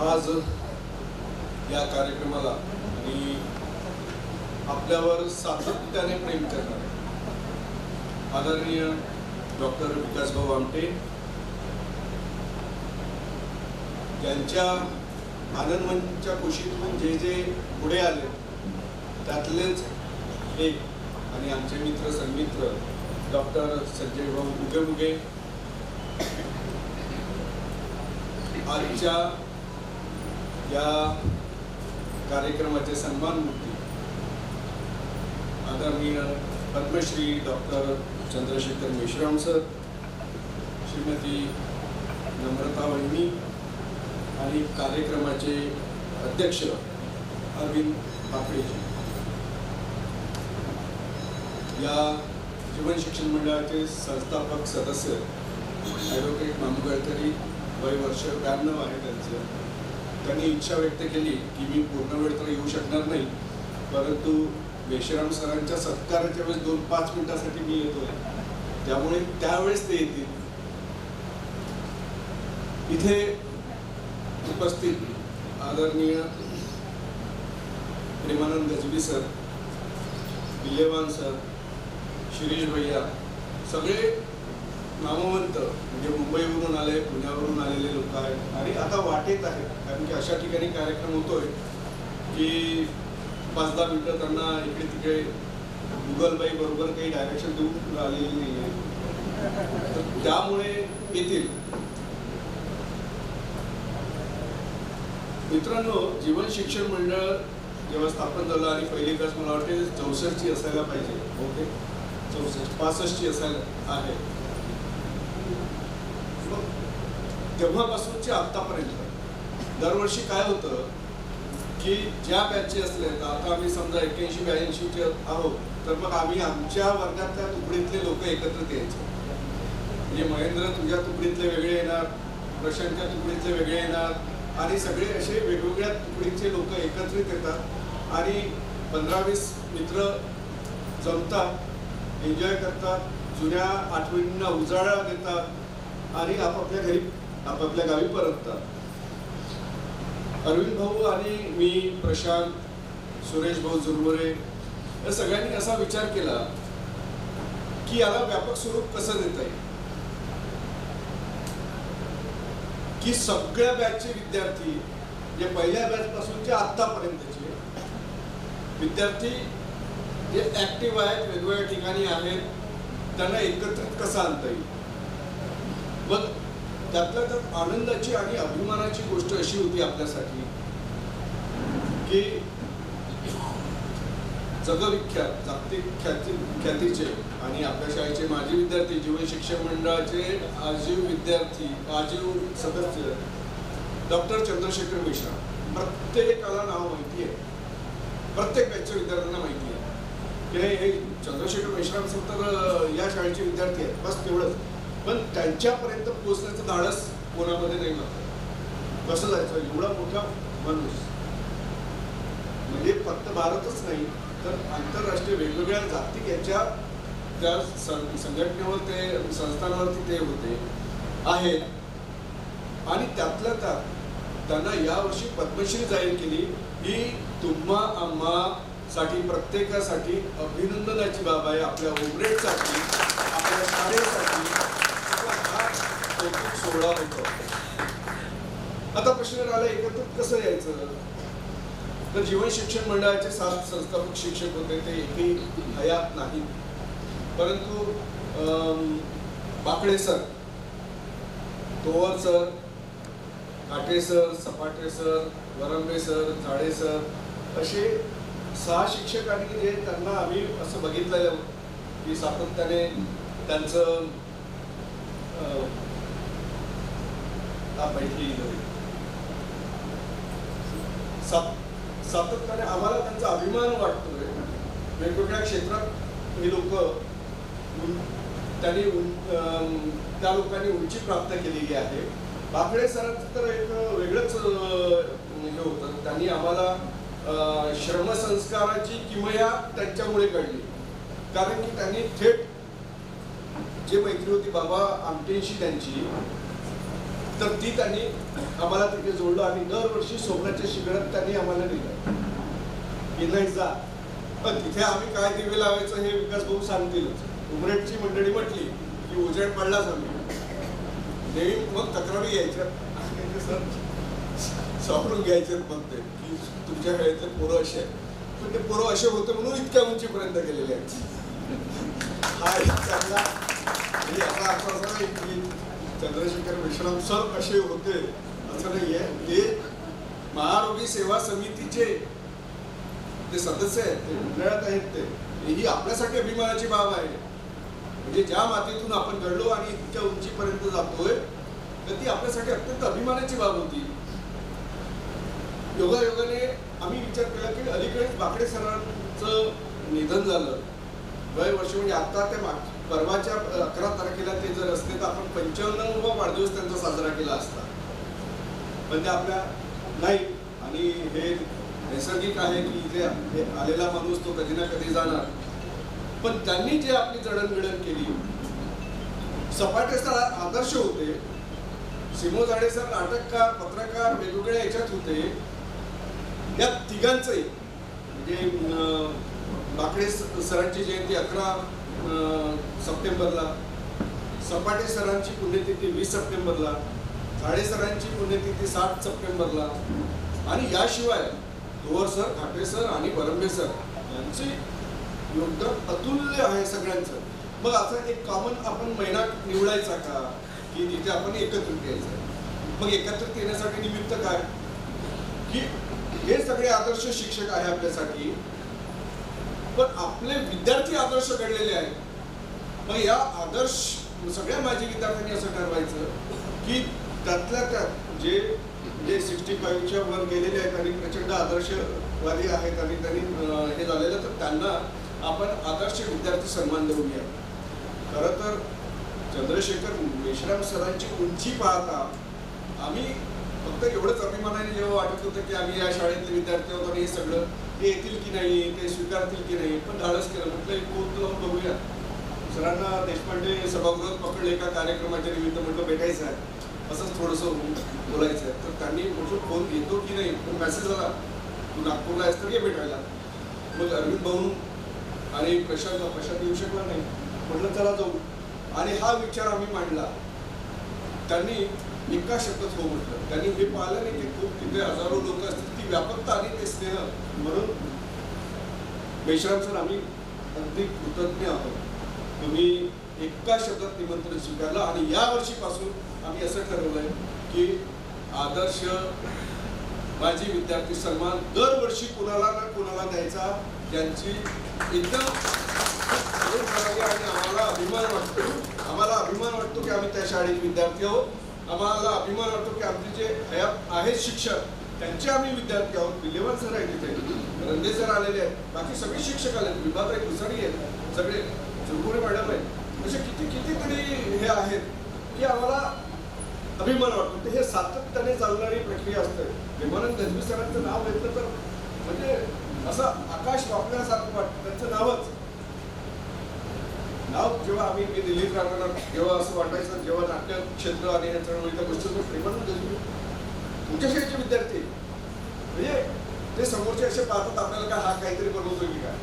आज या कार्यक्रमाला आणि आपल्यावर सातत्याने प्रेम करणार आदरणीय डॉक्टर विकासभाऊ आमटे ज्यांच्या आनंदमनच्या कुशीतून जे जे पुढे आले त्यातलेच एक आणि आमचे मित्र संमित्र डॉक्टर संजय भाऊ उगे उगे आजच्या या कार्यक्रमाचे सन्मान मूर्ती आदरणीय पद्मश्री डॉक्टर चंद्रशेखर मेश्राम सर श्रीमती नम्रता वहिनी आणि कार्यक्रमाचे अध्यक्ष अरविंद पापडेजी या जीवन शिक्षण मंडळाचे संस्थापक सदस्य ॲडव्होकेट मामू गडकरी वय वर्ष ब्याण्णव आहे त्यांचं. त्यांनी इच्छा व्यक्त केली की मी पूर्ण वेळ तर येऊ शकणार नाही. परंतु वेशराम सरांच्या सत्काराच्या वेळेस दोन पाच मिनिटासाठी मी येतोय. त्यामुळे त्यावेळेस ते येतील. इथे उपस्थित आदरणीय प्रेमानंद गजबी सर विल्यवान सर शिरीष भैया सगळे नामवंत म्हणजे मुंबईवरून आले पुण्यावरून आलेले लोक आहेत. आणि आता वाटेत आहेत कारण की अशा ठिकाणी कार्यक्रम होतोय की पाच दहा मिनटं त्यांना इकडे तिकडे गुगलबाई बरोबर काही डायरेक्शन देऊन आलेली नाही आहे तर त्यामुळे येतील. मित्रांनो जीवन शिक्षण मंडळ जेव्हा स्थापन झालं आणि पहिली क्लास मला वाटते चौसष्टची असायला पाहिजे ओके चौसष्ट पासष्टची असायला आहे. मग तेव्हापासूनचे आत्तापर्यंत दरवर्षी काय होतं की ज्या बॅचचे असले तर आता आम्ही समजा एक्क्याऐंशी ब्याऐंशीचे आहोत तर मग आम्ही आमच्या वर्गातल्या तुकडीतले लोक एकत्रित यायचो म्हणजे महेंद्र तुझ्या तुकडीतले वेगळे येणार प्रशांतच्या तुकडीतले वेगळे येणार आणि सगळे असे वेगवेगळ्या तुकडीचे लोक एकत्रित येतात आणि पंधरा वीस मित्र जमतात एन्जॉय करतात जुन्या आठवणींना उजाळा देतात आणि आपापल्या घरी आपापल्या गावी परततात. अरविंद भाऊ आणि मी प्रशांत सुरेश भाऊ जुरमुरे या सगळ्यांनी असा विचार केला की याला व्यापक स्वरूप कसं देता येईल? की सगळ्या बॅचचे विद्यार्थी जे पहिल्या बॅच पासून पासूनचे आतापर्यंतचे विद्यार्थी जे ऍक्टिव्ह आहेत वेगवेगळ्या ठिकाणी आहेत त्यांना एकत्रित कसा आणता येईल? मग त्यातल्या त्यात आनंदाची आणि अभिमानाची गोष्ट अशी होती आपल्यासाठी की जगविख्यात जागतिक ख्याती ख्यातीचे आणि आपल्या शाळेचे माजी विद्यार्थी जीवन शिक्षण मंडळाचे आजीव विद्यार्थी आजीव सदस्य डॉक्टर चंद्रशेखर मिश्रा. प्रत्येकाला नाव माहिती आहे. प्रत्येक बॅचच्या विद्यार्थ्यांना हे- चंद्रशेखर मेश्राम सर तर या शाळेचे विद्यार्थी आहेत बस तेवढंच. पण त्यांच्यापर्यंत पोहोचण्याचं धाडस कोणामध्ये नाही मात्र. कसं जायचं? एवढा मोठा माणूस. म्हणजे फक्त भारतच नाही तर आंतरराष्ट्रीय वेगवेगळ्या जागतिक याच्या त्या सं- संघटनेवर ते संस्थानावरती ते होते आहेत. आणि त्यातल्या त्यात त्यांना यावर्षी पद्मश्री जाहीर केली ही तुम्हा साठी प्रत्येकासाठी अभिनंदनाची बाब आहे आपल्या ओमरेटसाठी आपल्या शाळेसाठी. कौतुक सोहळा होतो. आता प्रश्न आला एकत्रित कसं यायचं? तर जीवन शिक्षण मंडळाचे सात संस्थापक शिक्षक होते ते एकही हयात नाहीत. परंतु Bakade sir Tovar sir Kate sir Sapate sir Varambe sir Zade sir असे सहा शिक्षक आणि जे त्यांना आम्ही असं बघितलं की सातत्याने त्यांचं अं, सातत्याने आम्हाला त्यांचा अभिमान वाटतोय. वेगवेगळ्या क्षेत्रात हे लोक त्यांनी त्या लोकांनी उंची प्राप्त केलेली आहे. बाकडे सरांचं तर एक वेगळंच हे होतं. त्यांनी आम्हाला श्रमसंस्काराची किमया त्यांच्यामुळे कळली. कारण की त्यांनी थेट जे मैत्री होती बाबा आमटेंशी त्यांची तर ती त्यांनी आम्हाला तिथे जोडलं आणि दरवर्षी सोमनाथच्या शिबिरात त्यांनी आम्हाला दिलं की नाही जा पण तिथे आम्ही काय दिवे लावायचं हे विकास भाऊ सांगतीलच. उमरेटची मंडळी म्हटली की उजेड पडलाच आम्ही. नेहमी मग तक्रारी यायच्या. सर. सावरून घ्यायचे म्हणते की तुमच्या वेळेतले पोरं असे पण ते म्हणजे पोरं असे होते म्हणून इतक्या उंचीपर्यंत गेलेले आहेत. हा एक चांगला म्हणजे याचा अर्थ असा नाही की चंद्रशेखर विश्राम सर असे होते. असं नाही आहे. ते महारोगी सेवा समितीचे ते सदस्य आहेत ते मंडळात आहेत ते. ही आपल्यासाठी अभिमानाची बाब आहे. म्हणजे ज्या मातीतून आपण घडलो आणि इतक्या उंचीपर्यंत जातोय तर ती आपल्यासाठी अत्यंत अभिमानाची बाब होती. योगायोगाने आम्ही विचार केला की अलीकडेच बाकडे सरांचं निधन झालं. वय वर्ष म्हणजे आता ते माग परवाच्या अकरा तारखेला ते जर असते तर आपण पंच्याण्णव वाढदिवस त्यांचा साजरा केला असता. पण ते आपल्या नाही. आणि हे नैसर्गिक आहे की इथे आलेला माणूस तो कधी ना कधी जाणार. पण त्यांनी जे आपली जडणघडण केली सपाटे सर आदर्श होते. सिमो जाडे सर नाटककार पत्रकार वेगवेगळ्या याच्यात होते. या तिघांचंही. म्हणजे बाकडे सरांची जयंती अकरा सप्टेंबरला. सपाटे सरांची पुण्यतिथी वीस सप्टेंबरला. झाडे सरांची पुण्यतिथी सात सप्टेंबरला. आणि याशिवाय धुवर सर खाटे सर आणि वरंबे सर यांचे योगदान अतुल्य आहे सगळ्यांचं. मग असं एक कॉमन आपण महिना निवडायचा का? की तिथे आपण एकत्रित यायचं? मग एकत्रित येण्यासाठी निमित्त काय? की हे सगळे आदर्श शिक्षक आहे आपल्यासाठी. पण आपले विद्यार्थी आदर्श घडलेले आहेत. मग या आदर्श सगळ्या माझ्या विद्यार्थ्यांनी असं ठरवायचं की त्यातल्या त्यात जे जे सिक्स्टी फाईव्हच्या वर गेलेले आहेत आणि प्रचंड आदर्शवादी आहेत आणि त्यांनी हे झालेलं तर त्यांना आपण आदर्श विद्यार्थी सन्मान देऊया. खरं तर चंद्रशेखर मेश्राम सरांची उंची पाहता आम्ही फक्त एवढंच अभिमानाने जेव्हा वाटत होतं की आम्ही या शाळेतले विद्यार्थी आहोत आणि हे सगळं ते येतील की नाही ते स्वीकारतील की नाही पण धाडस केलं. म्हटलं एक पोत लावून बघूया. सरांना देशपांडे सभागृहात पकडले एका कार्यक्रमाच्या निमित्त म्हटलं भेटायचं आहे. असंच थोडंसं बोलायचं आहे. तर त्यांनी म्हटलं फोन घेतो की नाही? पण मेसेज आला. तू नागपूरला आहेस तर ये भेटायला. मग अरविंद भाऊ आणि प्रशांत प्रशांत येऊ शकला नाही. म्हटलं चला जाऊ. आणि हा विचार आम्ही मांडला. त्यांनी एका शब्दात हो म्हटलं. त्यांनी हे पाहिलं नाही की खूप तिथे हजारो लोक असतील. ती व्यापकता आणि ते स्नेह. म्हणून मेश्राम सर आम्ही अगदी कृतज्ञ आहोत. तुम्ही एका शब्दात निमंत्रण स्वीकारलं आणि या वर्षीपासून आम्ही असं ठरवलंय की आदर्श माझी विद्यार्थी सन्मान दरवर्षी कुणाला ना कुणाला द्यायचा त्यांची एकदम आणि आम्हाला अभिमान वाटतो. आम्हाला अभिमान वाटतो की आम्ही त्या शाळेत विद्यार्थी आहोत. आम्हाला अभिमान वाटतो की आमचे जे हयात आहेत शिक्षक त्यांचे आम्ही विद्यार्थी आहोत. विलेवार सर आहे तिथे रंदे सर आलेले आहेत. बाकी सगळे शिक्षक आले आहेत विभाग आहे कुसाडी आहेत. सगळे चुरगुडे मॅडम आहेत. असे किती कितीतरी हे आहेत की आम्हाला अभिमान वाटतो. ते हे सातत्याने चालणारी प्रक्रिया असते. विमानंद गजबी सरांचं नाव घेतलं तर म्हणजे असं आकाश वापण्यासारखं वाटतं. त्यांचं नावच. नाव जेव्हा आम्ही मी दिल्लीत राहताना जेव्हा असं वाटायचं जेव्हा नाट्य क्षेत्र आणि याच्या चळवळीच्या गोष्टी प्रेमानंद गजबी तुमच्या शाळेचे विद्यार्थी. म्हणजे ते समोरचे असे पाहतात आपल्याला काय हा काहीतरी बनवतो की काय.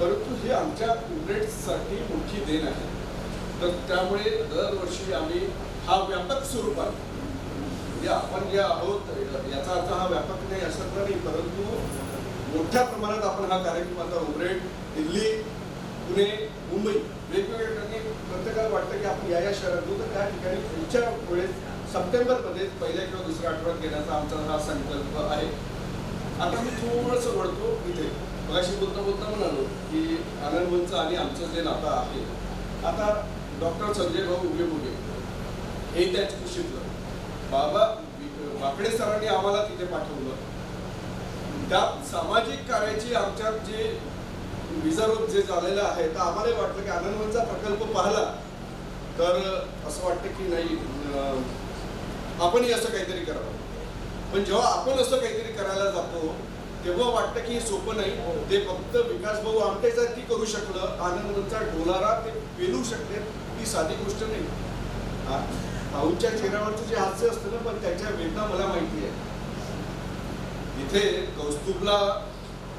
परंतु ही आमच्या उमरेटसाठी मोठी देण आहे. तर त्यामुळे दरवर्षी आम्ही हा व्यापक स्वरूपात म्हणजे आपण जे आहोत याचा अर्थ हा व्यापक नाही असं नाही परंतु मोठ्या प्रमाणात आपण हा कार्यक्रम आता उमरेट दिल्ली पुणे मुंबई वेगवेगळ्या ठिकाणी प्रत्येकाला वाटतं की आपण या या शहरात जाऊ तर त्या ठिकाणी पुढच्या वेळेस सप्टेंबरमध्ये पहिल्या किंवा दुसऱ्या आठवड्यात घेण्याचा आमचा हा संकल्प आहे. आता मी थोडंसं वळतो इथे. मगाशी बोलता बोलता म्हणालो की आनंदवनचं आणि आमचं जे नातं आहे. आता डॉक्टर संजय भाऊ उभे उभे हे त्याच कुशीतलं. बाबा वाकडे सरांनी आम्हाला तिथे पाठवलं. त्या सामाजिक कार्याची आमच्या जे विजारोप जे झालेलं आहे तर आम्हाला वाटलं की आनंदवनचा प्रकल्प पाहिला. तर असं वाटतं की नाही आपणही असं काहीतरी करावं. पण जेव्हा आपण असं काहीतरी करायला जातो तेव्हा वाटतं की हे सोपं नाही. ते फक्त विकास भाऊ आमटेच ती करू शकलं आनंदवनचा डोलारा ते पेलू शकले ही साधी गोष्ट नाही. हा. भाऊंच्या चेहऱ्यावरचं जे हास्य असतं ना पण त्याच्या वेदना मला माहिती आहे. इथे कौस्तुभला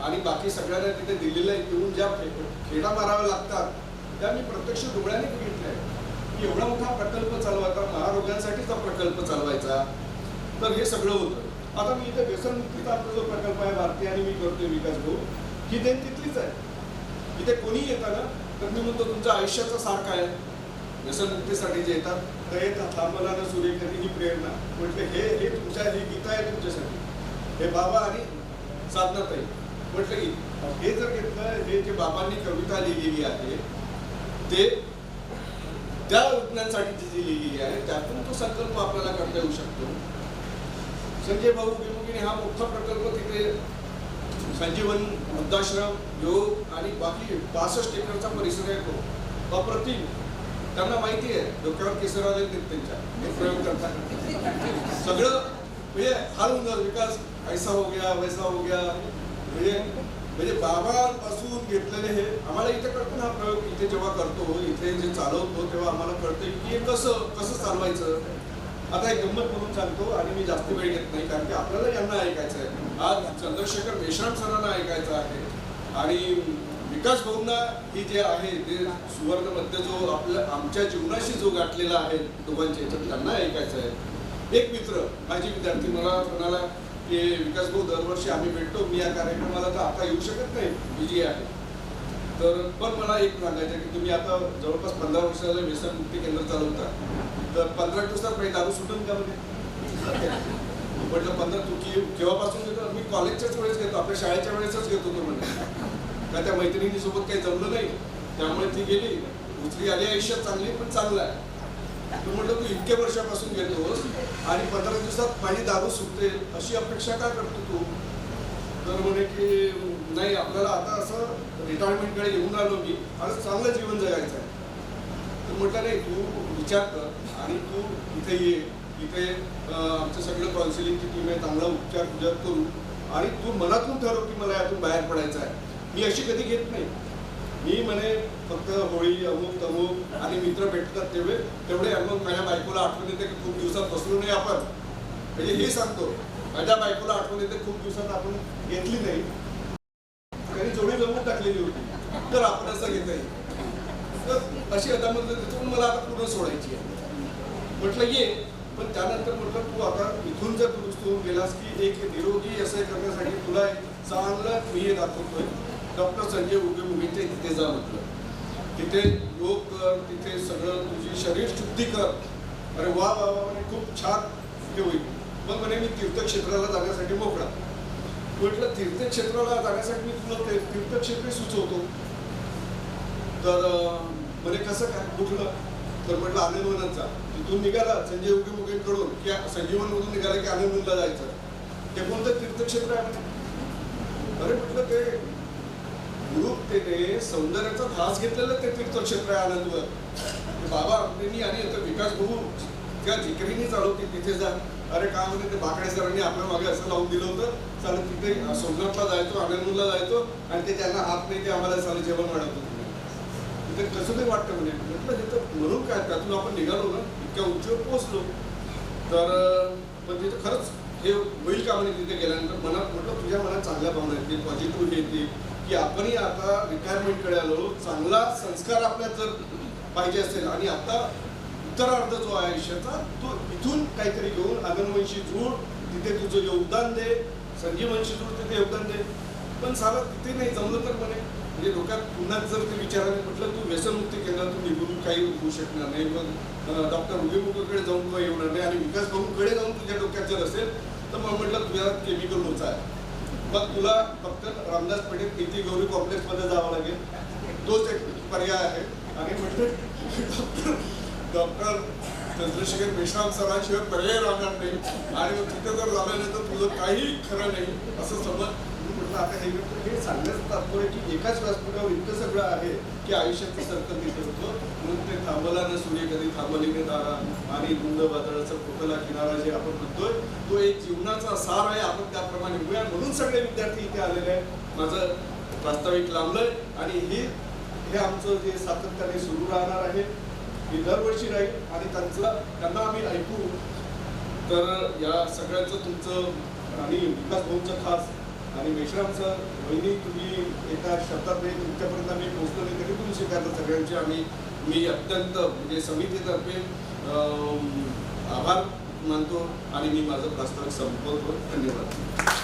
आणि बाकी सगळ्यांना तिथे दिलेल्या येऊन ज्या खेडा माराव्या लागतात त्या मी प्रत्यक्ष डोळ्याने बघितल्या की एवढा मोठा प्रकल्प चालवायचा महारोग्यांसाठीचा प्रकल्प चालवायचा. तर हे सगळं होतं. आता मी इथे व्यसनमुक्तीचा आपला जो प्रकल्प आहे भारतीय आणि मी करतोय विकास भाऊ ही देण तिथलीच आहे. इथे कोणी येतं ना तर मी म्हणतो तुमच्या आयुष्याचा सार काय आहे? व्यसनमुक्तीसाठी जे येतात तर येतात. थांबला ना सूर्य कधी ही प्रेरणा. म्हटलं हे हे तुमच्या ही गीता आहे तुमच्यासाठी. हे बाबा आणि साधनाताई. म्हटलं की हे जर घेतलं हे जे बाबांनी कविता लिहिलेली आहे ते त्या रुग्णांसाठी जी जी लिहिलेली आहे त्यातून तो संकल्प आपल्याला करता येऊ शकतो. संजय भाऊ विमुखीने हा मोठा प्रकल्प तिथे संजीवन वृद्धाश्रम योग आणि बाकी पासष्ट एकरचा परिसर आहे तो. अप्रतिम. त्यांना माहिती आहे डोक्यावर केसर आले त्यांच्या. हे प्रयोग करतात. सगळं म्हणजे हाल होऊन विकास ऐसा हो गया वैसा हो गया. म्हणजे म्हणजे बाबांपासून घेतलेले हे आम्हाला इथे कळतं ना हा प्रयोग इथे जेव्हा करतो इथे जे चालवतो तेव्हा आम्हाला कळतं की हे कसं कसं चालवायचं. आता एक गंमत म्हणून सांगतो आणि मी जास्त वेळ घेत नाही कारण की आपल्याला यांना ऐकायचं आहे. आज चंद्रशेखर मेश्राम सरांना ऐकायचं आहे. आणि विकास भाऊंना ही जे आहे ते सुवर्ण मध्य जो आपल्या आमच्या जीवनाशी जो गाठलेला आहे दोघांच्या याच्यात त्यांना ऐकायचं आहे. एक मित्र माझे विद्यार्थी मला म्हणाला की विकास भाऊ दरवर्षी आम्ही भेटतो. मी या कार्यक्रमाला तर आता येऊ शकत नाही. बिजी आहे. तर पण मला एक सांगायचं की तुम्ही आता जवळपास पंधरा वर्ष झालं व्यसन मुक्ती केंद्र चालवता. तर पंधरा दिवसात काही दारू सुटून का म्हणजे म्हटलं पंधरा तू की केव्हापासून घेतो मी कॉलेजच्याच वेळेस घेतो. आपल्या शाळेच्या वेळेसच घेतो तो म्हणजे का त्या मैत्रिणीसोबत काही जमलं नाही? त्यामुळे ती गेली. दुसरी आली. आयुष्यात चांगली पण चांगलं आहे. तू म्हटलं तू इतक्या वर्षापासून घेतोस आणि पंधरा दिवसात माझी दारू सुटते अशी अपेक्षा का करतो तू? तर म्हणे की नाही आपल्याला आता असं रिटायरमेंटकडे येऊन आलो मी आणि चांगलं जीवन जगायचं आहे. तर म्हटलं नाही तू विचार कर आणि तू इथे ये. इथे आमचं सगळं काउन्सिलिंगची टीम आहे चांगला उपचार तुझ्यात करू आणि तू मनातून ठरव की मला यातून बाहेर पडायचं आहे. मी अशी कधी घेत नाही. मी म्हणे फक्त होळी अमुक तमुक आणि मित्र भेटतात तेवढे तेवढे अमुक माझ्या बायकोला आठवण येते की खूप दिवसात बसलो नाही आपण. म्हणजे हे सांगतो माझ्या बायकोला आठवण येते खूप दिवसात आपण घेतली नाही. त्यांनी जोडी जमून टाकलेली होती तर आपण असं घेता येईल तर अशी आता अदामत तिथून मला आता पूर्ण सोडायची आहे. म्हटलं ये. पण त्यानंतर म्हटलं तू आता इथून जर दुरुस्त होऊन गेलास की एक निरोगी असं करण्यासाठी तुला एक चांगलं मी हे दाखवतोय. डॉक्टर संजय उगे मुगेचे तिथे जा म्हटलं. तिथे योग कर तिथे सगळं तुझी शरीर शुद्धी कर. अरे वा वा वा म्हणे खूप छान हे होईल. मग म्हणे मी तीर्थक्षेत्राला जाण्यासाठी मोकळा. म्हटलं तीर्थक्षेत्राला जाण्यासाठी मी तुला ते तीर्थक्षेत्र सुचवतो. तर म्हणे कसं काय? कुठलं तर म्हटलं आनंदवनांचा तिथून निघाला संजय उगे मुगेंकडून की संजीवनमधून निघाला की आनंदवनला जायचं. ते कोणतं तीर्थक्षेत्र आहे? अरे म्हटलं ते गुरुतेने सौंदर्याचा ध्यास घेतलेलं ते तीर्थक्षेत्र आहे आनंदवर. म्हणजे बाबा आमटेनी आणि आता विकास भाऊ त्या जिकरीने चालवते तिथे जा. अरे काय म्हणते ते बाकडे सरांनी आपल्या मागे असं लावून दिलं होतं. चालत तिथे सोमनाथला जायचो आनंदला जायचो आणि ते त्यांना हात नाही ते आम्हाला चालू जेवण वाढवतो होते तिथे कसं ते वाटतं म्हणजे म्हटलं हे तर म्हणून काय त्यातून आपण निघालो ना. इतक्या उंचीवर पोहोचलो. तर पण तिथे खरंच हे होईल का म्हणे तिथे गेल्यानंतर? मनात म्हटलं तुझ्या मनात चांगल्या भावना येतील पॉझिटिव्ह येतील की आपणही आता रिटायरमेंटकडे आलो. चांगला संस्कार आपल्यात जर पाहिजे असेल आणि आता उत्तरार्ध जो आहे आयुष्याचा तो इथून काहीतरी घेऊन आगनवंशी जोड तिथे तुझं योगदान दे. संजीवंशी जोड तिथे योगदान दे. पण साला तिथे नाही जमलं तर म्हणे म्हणजे डोक्यात पुन्हा जर ते विचाराने म्हटलं तू व्यसनमुक्ती केंद्रातून निघून काही होऊ शकणार नाही. मग डॉक्टर उगेमुखकडे जाऊन तुला येणार नाही आणि विकास भाऊकडे जाऊन तुझ्या डोक्यात जर असेल तर मग म्हटलं तुझ्या केमिकल होत आहे. मग तुला फक्त रामदास पटेल किती गौरी कॉम्प्लेक्समध्ये जावं लागेल. तोच एक पर्याय आहे. आणि म्हणजे म्हटलं डॉक्टर चंद्रशेखर मेश्राम सरांशिवाय पर्याय राहणार नाही. आणि मग तिथं जर झालं नाही तर तुझं काही खरं नाही असं समज मी आता हे हे सांगण्याचं तात्पर्य की एकाच व्यासपीठावर इतकं सगळं आहे की आयुष्याचं सर्कल तिथे होतं. म्हणून ते थांबला न सूर्य कधी थांबली न तारा आणि धुंद वादळाचा फुटला किनारा जे आपण म्हणतोय तो एक जीवनाचा सार आहे. आपण त्याप्रमाणे होऊया म्हणून सगळे विद्यार्थी इथे आलेले आहेत. माझं प्रास्ताविक लांबलंय. आणि हे हे आमचं जे सातत्याने सुरू राहणार आहे हे दरवर्षी राहील. आणि त्यांचं त्यांना आम्ही ऐकू. तर या सगळ्यांचं तुमचं आणि विकास भाऊंचं खास आणि मेश्रामचं वहिनी तुम्ही एका शब्दात नाही तुमच्यापर्यंत आम्ही पोहोचलो नाही तरी तुम्ही स्वीकारलं सगळ्यांचे. आम्ही मी अत्यंत म्हणजे समितीतर्फे आभार मानतो आणि मी माझं प्रस्ताव संपवतो. धन्यवाद.